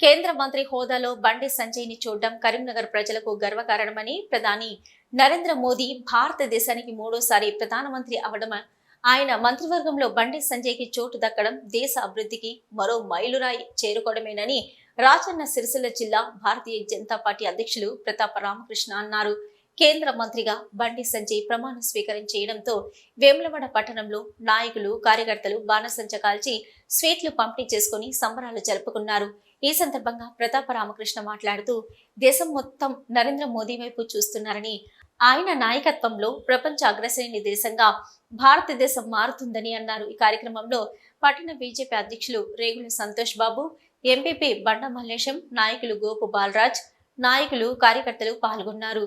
కేంద్ర మంత్రి హోదాలో బండి సంజయ్ని చూడడం కరీంనగర్ ప్రజలకు గర్వకారణమని ప్రధాని నరేంద్ర మోదీ భారతదేశానికి మూడోసారి ప్రధానమంత్రి అవడం ఆయన మంత్రివర్గంలో బండి సంజయ్కి చోటు దక్కడం దేశ అభివృద్ధికి మరో మైలురాయి చేరుకోవడమేనని రాజన్న సిరిసిల్ల జిల్లా భారతీయ జనతా పార్టీ అధ్యక్షులు ప్రతాప రామకృష్ణ అన్నారు. కేంద్ర మంత్రిగా బండి సంజయ్ ప్రమాణ స్వీకారం చేయడంతో వేములవాడ పట్టణంలో నాయకులు కార్యకర్తలు బాణసంచ కాల్చి స్వీట్లు పంపిణీ చేసుకుని సంబరాలు జరుపుకున్నారు. ఈ సందర్భంగా ప్రతాప రామకృష్ణ మాట్లాడుతూ దేశం మొత్తం నరేంద్ర మోదీ వైపు చూస్తున్నారని ఆయన నాయకత్వంలో ప్రపంచ అగ్రశ్రేణి దేశంగా భారతదేశం మారుతుందని అన్నారు. ఈ కార్యక్రమంలో పట్టణ బీజేపీ అధ్యక్షులు రేగుల సంతోష్ బాబు ఎంపీపీ బండ మల్లేశం నాయకులు గోపు బాలరాజ్ నాయకులు కార్యకర్తలు పాల్గొన్నారు.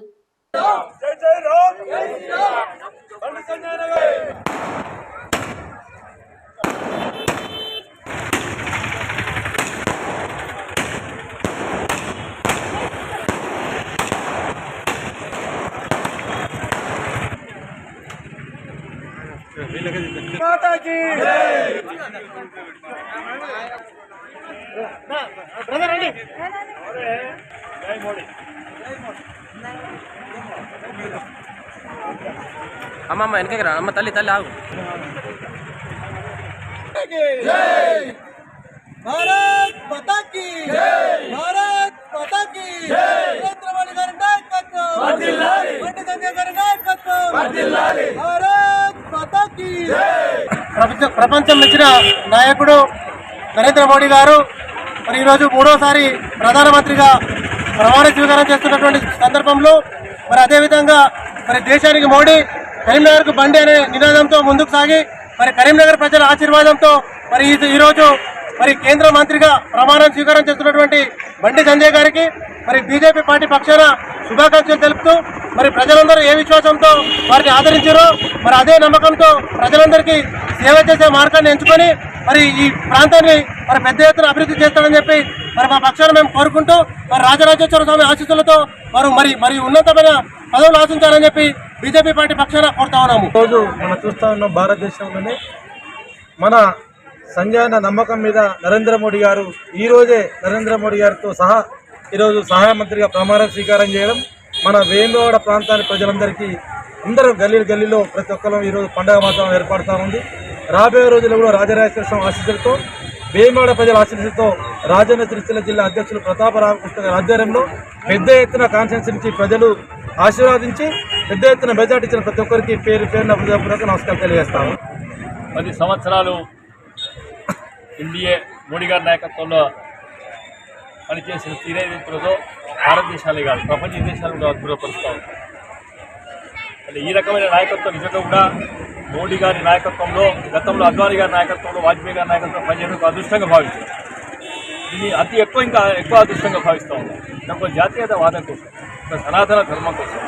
माता की ब्रदर रेडी जय मोदी जय मोदी అమ్మ అమ్మ వెనకకి రా. అమ్మ తల్లి తల్లి ఆగు. భారత్ భారత్ మాతా కీ నరేంద్ర మోడీ గారి నాయకత్వం. బండి సంజయ్ గారి నాయకత్వం. భారత్ మాతా కీ ప్రపంచ ప్రపంచం మెచ్చిన నాయకుడు నరేంద్ర మోడీ గారు. మరి ఈరోజు మూడోసారి ప్రధానమంత్రిగా ప్రమాణ స్వీకారం చేస్తున్నటువంటి సందర్భంలో మరి అదేవిధంగా మరి దేశానికి మోడీ కరీంనగర్కు బండి అనే నినాదంతో ముందుకు సాగి మరి కరీంనగర్ ప్రజల ఆశీర్వాదంతో మరి ఈరోజు మరి కేంద్ర మంత్రిగా ప్రమాణం స్వీకారం చేస్తున్నటువంటి బండి సంజయ్ గారికి మరి బీజేపీ పార్టీ పక్షాన శుభాకాంక్షలు తెలుపుతూ మరి ప్రజలందరూ ఏ విశ్వాసంతో వారిని ఆదరించారో మరి అదే నమ్మకంతో ప్రజలందరికీ సేవ చేసే మార్గాన్ని ఎంచుకొని మరి ఈ ప్రాంతాన్ని మరి పెద్ద ఎత్తున అభివృద్ధి చేస్తాడని చెప్పి మరి మా పక్షాన్ని మేము కోరుకుంటూ మరి రాజరాజేశ్వర స్వామి ఆశీస్సులతో వారు మరి మరి ఉన్నతమైన పదవులు ఆశించాలని చెప్పి బీజేపీ పార్టీ పక్షాన కోరుతా ఉన్నాము. రోజు మనం చూస్తా ఉన్నాం భారతదేశంలోనే మన సంజయన నమ్మకం మీద నరేంద్ర మోడీ గారు ఈ రోజే నరేంద్ర మోడీ గారితో సహా ఈరోజు సహాయ మంత్రిగా ప్రమాణ స్వీకారం చేయడం మన వేములవాడ ప్రాంతాన్ని ప్రజలందరికీ అందరూ గల్లీ గల్లీలో ప్రతి ఒక్కరు ఈరోజు పండగ వాతావరణం ఏర్పడుతూ ఉంది. రాబోయే రోజుల్లో కూడా రాజరాజేశ్వర స్వామి ఆశీస్సులతో వేములవాడ ప్రజల ఆశీస్సులతో రాజన్న సిరిసిల్ల జిల్లా అధ్యక్షులు ప్రతాప రామకృష్ణ గారి ఆధ్వర్యంలో పెద్ద ఎత్తున కాన్ఫరెన్స్ నుంచి ప్రజలు ఆశీర్వాదించి పెద్ద ఎత్తున మెజార్టీ ఇచ్చిన ప్రతి ఒక్కరికి పేరు పేరున హృదయపూర్వక నమస్కారం తెలియజేస్తాము. పది సంవత్సరాలు ఎన్డీఏ మోడీ గారి నాయకత్వంలో పనిచేసిన తీరేదింపులతో భారతదేశాలే కాదు ప్రపంచ దేశాలు కూడా అద్భుతపరుస్తూ అంటే ఈ రకమైన నాయకత్వం నిజంగా కూడా మోడీ గారి నాయకత్వంలో గతంలో అద్వానీ గారి నాయకత్వంలో వాజ్పేయి గారి నాయకత్వం పనిచేయడం అదృష్టంగా భావిస్తుంది ఇది అతి ఎక్కువ ఇంకా ఎక్కువ అదృష్టంగా భావిస్తూ ఉన్నాం ఒక జాతీయతవాదం కోసం ఒక సనాతన ధర్మం కోసం.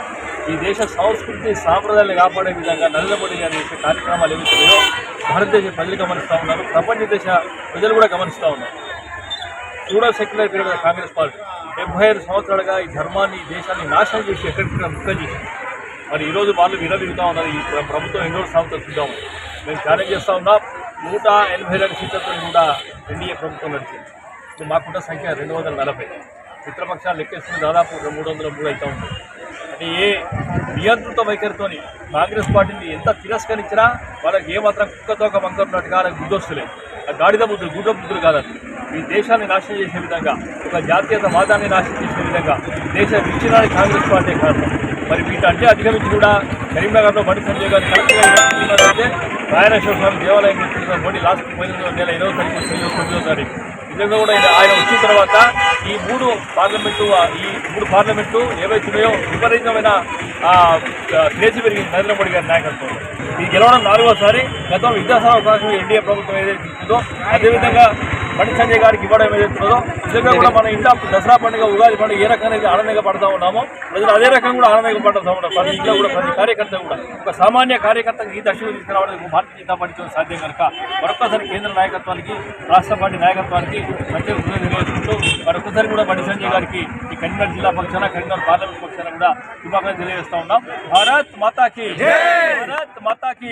ఈ దేశ సంస్కృతి సాంప్రదాయాలు కాపాడే విధంగా నరేంద్ర మోడీ గారి కార్యక్రమాలు ఏవైతున్నాయో భారతదేశ ప్రజలు గమనిస్తూ ఉన్నారు. ప్రపంచ దేశ ప్రజలు కూడా గమనిస్తూ ఉన్నారు. చూడ సెక్యులర్ పెరిగిన కాంగ్రెస్ పార్టీ డెబ్బై ఐదు సంవత్సరాలుగా ఈ ధర్మాన్ని ఈ దేశాన్ని నాశనం చేసి ఎక్కడికక్కడ ముక్కలు చేసి మరి ఈరోజు వాళ్ళు విరవిగుతూ ఉన్నారు ఈ ప్రభుత్వం ఎన్నో సంవత్సరాలు చూద్దాం. మేము ఛాలెంజ్ చేస్తూ ఉన్నాం. నూట ఎనభై రెండు సీట్లతో కూడా ఎన్డీఏ ప్రభుత్వం నడిచింది. మాకున్న సంఖ్య రెండు వందల నలభై. మిత్రపక్షాలు లెక్కేసుకుని దాదాపు మూడు వందల మూడు అవుతూ ఉంది. అంటే ఏ నియంత్రిత వైఖరితోని కాంగ్రెస్ పార్టీని ఎంత తిరస్కరించినా వాళ్ళకి ఏమాత్రం కుక్కతోక వంకరున్నట్టుగా వాళ్ళకి బుద్ధొస్తులేదు ఆ గాడిద బుద్ధులు గుడ్డ బుద్ధులు కాదు ఈ దేశాన్ని నాశనం చేసే విధంగా ఒక జాతీయత వాదాన్ని నాశనం చేసే విధంగా దేశ విచ్ఛిన్నానికి కాంగ్రెస్ పార్టీ కారణం మరి వీటంటే అధిగమించి కూడా కరీంనగర్లో బండి సంజయ్ గారు కలెక్టర్గా నారాయణేశ్వర స్వామి దేవాలయం గురించి బండి లాస్ట్ పోయిన నెల ఇరవై తారీఖు తొమ్మిదో తారీఖు నిజంగా కూడా ఇది ఆయన వచ్చిన తర్వాత ఈ మూడు పార్లమెంటు ఈ మూడు పార్లమెంటు ఏవైతున్నాయో విపరీతమైన క్రేజీ పెరిగింది నరేంద్ర మోడీ గారి నాయకత్వంలో. ఇది గెలవడం నాలుగోసారి గతంలో విద్యాసార అవకాశం ఎన్డీఏ ప్రభుత్వం ఏదైతే ఇచ్చిందో అదేవిధంగా బండి సంజయ్ గారికి ఇవ్వడం ఏదైతుందో నిజంగా కూడా మన ఇంట్లో దసరా పండుగ ఉగాది పండుగ ఏ రకంగా అయితే ఆనందంగా పడతా ఉన్నామో ప్రజలు అదే రకంగా కూడా ఆనందంగా పడుతూ ఉన్నారు ప్రతి ఇంట్లో కూడా ప్రతి కార్యకర్త కూడా. ఒక సామాన్య కార్యకర్తకు ఈ దశలో తీసుకురావడానికి భారతీయ జనతా పార్టీతో సాధ్యం కనుక మరొకసారి కేంద్ర నాయకత్వానికి రాష్ట్ర పార్టీ నాయకత్వానికి ప్రత్యేక తెలియజేసుకుంటూ మరొకసారి కూడా బండి సంజయ్ గారికి ఈ కరీంనగర్ జిల్లా పక్షాన కరీంనగర్ పార్లమెంట్ పక్షాన కూడా శుభాకాంక్షలు తెలియజేస్తా ఉన్నాం. భారత్ మాతాకి భారత్ మాతాకి.